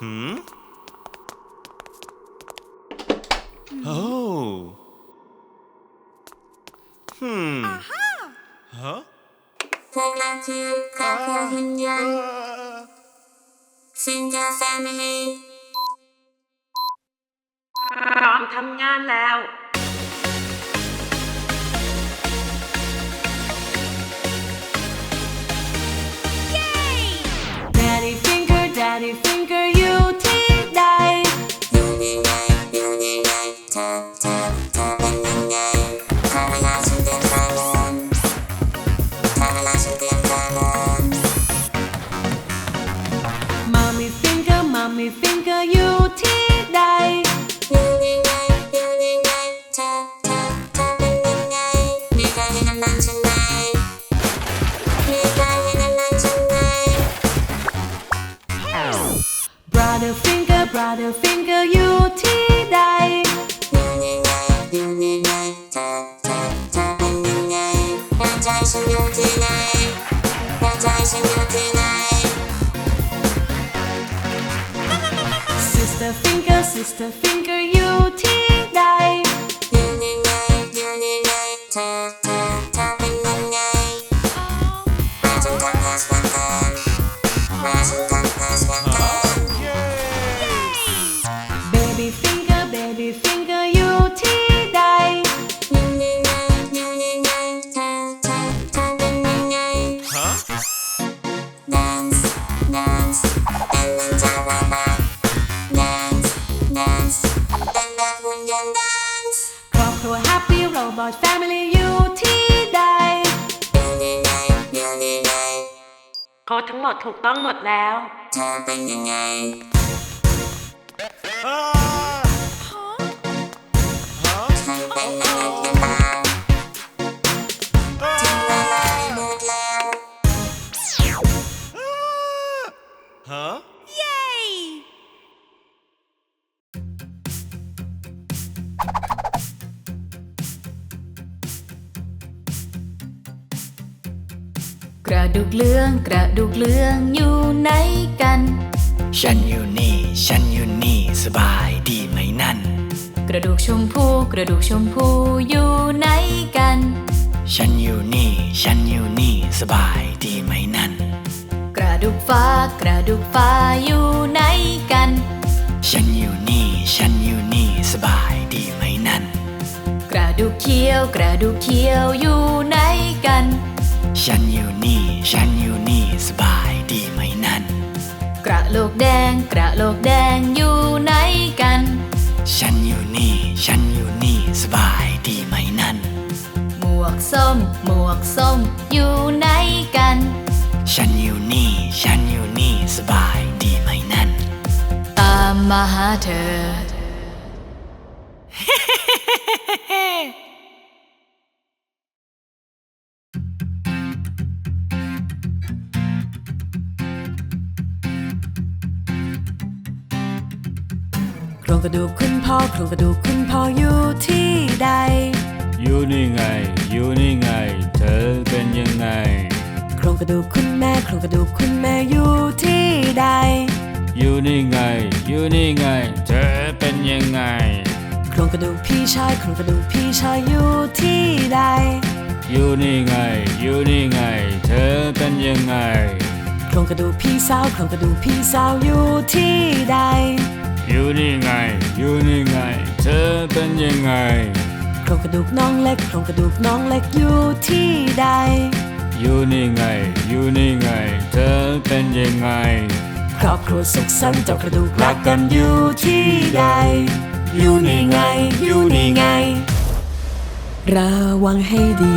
หืม โอ้หืมฮะ พวกเราคือครอบครัวหุ่นยนต์ซิงเกิลแฟมิลี่ พร้อมทำงานแล้ว Daddy finger อยู่ อยู่ที่ไหน Sister finger Sister finger อยู่ที่ใด อยู่ ครอบครัว Happy Robot Family อยู่ที่ใดอยู่ยังไงอยู่ยังไงโค้ดทั้งหมดถูกต้องหมดแล้ว เธอเป็นยังไงอ้ กระดูกเลื่องกระดูกเลื่องอยู่ไหนกัน ฉันอยู่นี่ ฉันอยู่นี่สบายดีไหมนั่น กระดูกชมพูกระดูกชมพูอยู่ไหนกัน ฉันอยู่นี่ ฉันอยู่นี่สบายดีไหมนั่น กระดูกฟ้ากระดูกฟ้าอยู่ไหนกัน ฉันอยู่นี่ ฉันอยู่นี่สบายดีไหมนั่น กระดูกเขียวกระดูกเขียวอยู่ไหนกัน ฉันอยู่นี่ ฉันอยู่นี่สบายดีไหมนั่น กระโหลกแดง กระโหลกแดงอยู่ไหนกัน ฉันอยู่นี่ ฉันอยู่นี่สบายดีไหมนั่น หมวกส้ม หมวกส้มอยู่ไหนกัน ฉันอยู่นี่ ฉันอยู่นี่สบายดีไหมนั่น ตามมาหาเธอ รงกระดูกคุณพ่อโครงกระดูกคุณพ่ออยู่ที่ใด อยู่นี่ไง อยู่นี่ไง เธอเป็นยังไง โครงกระดูกคุณแม่โครงกระดูกคุณแม่อยู่ที่ใด อยู่นี่ไง อยู่นี่ไง เธอเป็นยังไง โครงกระดูกพี่ชายโครงกระดูกพี่ชายอยู่ที่ใด อยู่นี่ไง อยู่นี่ไง เธอเป็นยังไงโครงกระดูกพี่สาวโครงกระดูกพี่สาวอยู่ที่ใด อยู่นี่ไง อยู่นี่ไง เธอเป็นยังไง โครงกระดูกน้องเล็กโครงกระดูกน้องเล็กอยู่ที่ใด อยู่นี่ไง อยู่นี่ไง เธอเป็นยังไง ครอบครัวสุขสันต์เจ้ากระดูกรักกันอยู่ที่ใด อยู่นี่ไง อยู่นี่ไง ระวังให้ดี